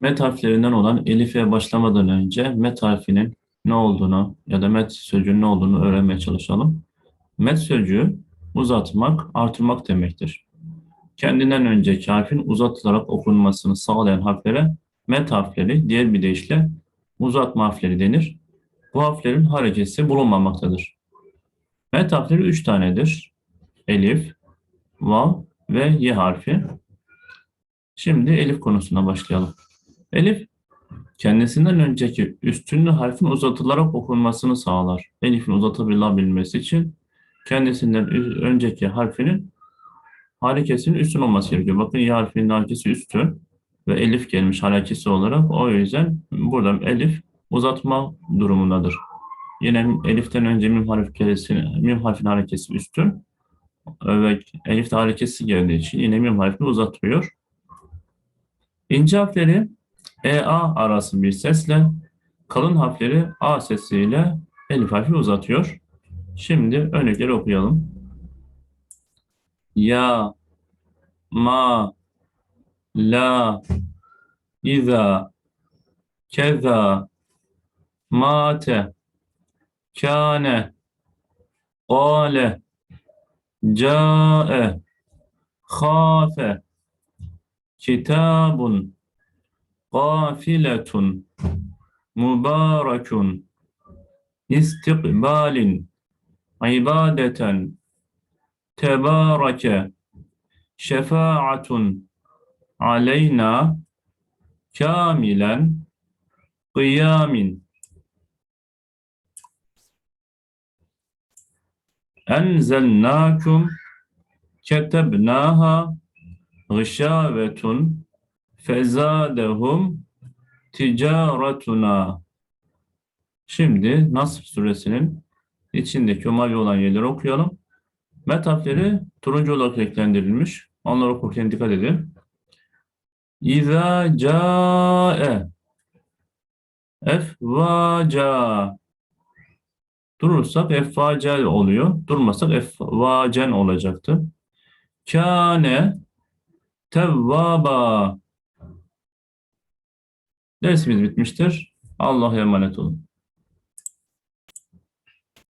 Met harflerinden olan elife başlamadan önce met harfinin ne olduğunu ya da met sözcüğünün ne olduğunu öğrenmeye çalışalım. Met sözcüğü uzatmak, artırmak demektir. Kendinden önceki harfin uzatılarak okunmasını sağlayan harflere met harfleri, diğer bir deyişle uzatma harfleri denir. Bu harflerin harekesi bulunmamaktadır. Met harfleri üç tanedir. Elif, vav ve y harfi. Şimdi elif konusuna başlayalım. Elif, kendisinden önceki üstünlü harfin uzatılarak okunmasını sağlar. Elif'in uzatılabilmesi için kendisinden önceki harfinin harekesinin üstün olması gerekiyor. Bakın y harfinin harekesi üstün ve elif gelmiş harekesi olarak. O yüzden burada elif uzatma durumundadır. Yine eliften önce mim harekesi, mim harfin harekesi üstün ve elif de harekesi geldiği için yine mim harfini uzatmıyor. İnce harfleri EA arası bir sesle, kalın harfleri A sesiyle elif harfi uzatıyor. Şimdi örnekleri okuyalım. Ya, ma, la, iza, keza, mate, kâne, qâle, câe, khâfe, kitabun, qafiletun, mübarekun, istikbalin, ibadeten, tebareke, şefaatun, aleyna, kamilen, kıyamin. Enzelnâkum, ketebnâha, gışâvetun, fezâdehum, ticaretuna. Şimdi Nasr suresinin içindeki o mavi olan yerleri okuyalım. Met turuncu olarak renklendirilmiş. Onları okurken dikkat edin. İza cae efvaca Durursak efvacel oluyor. Durmasak efvacen olacaktı. Kâne tevvaba Dersimiz bitmiştir. Allah'a emanet olun.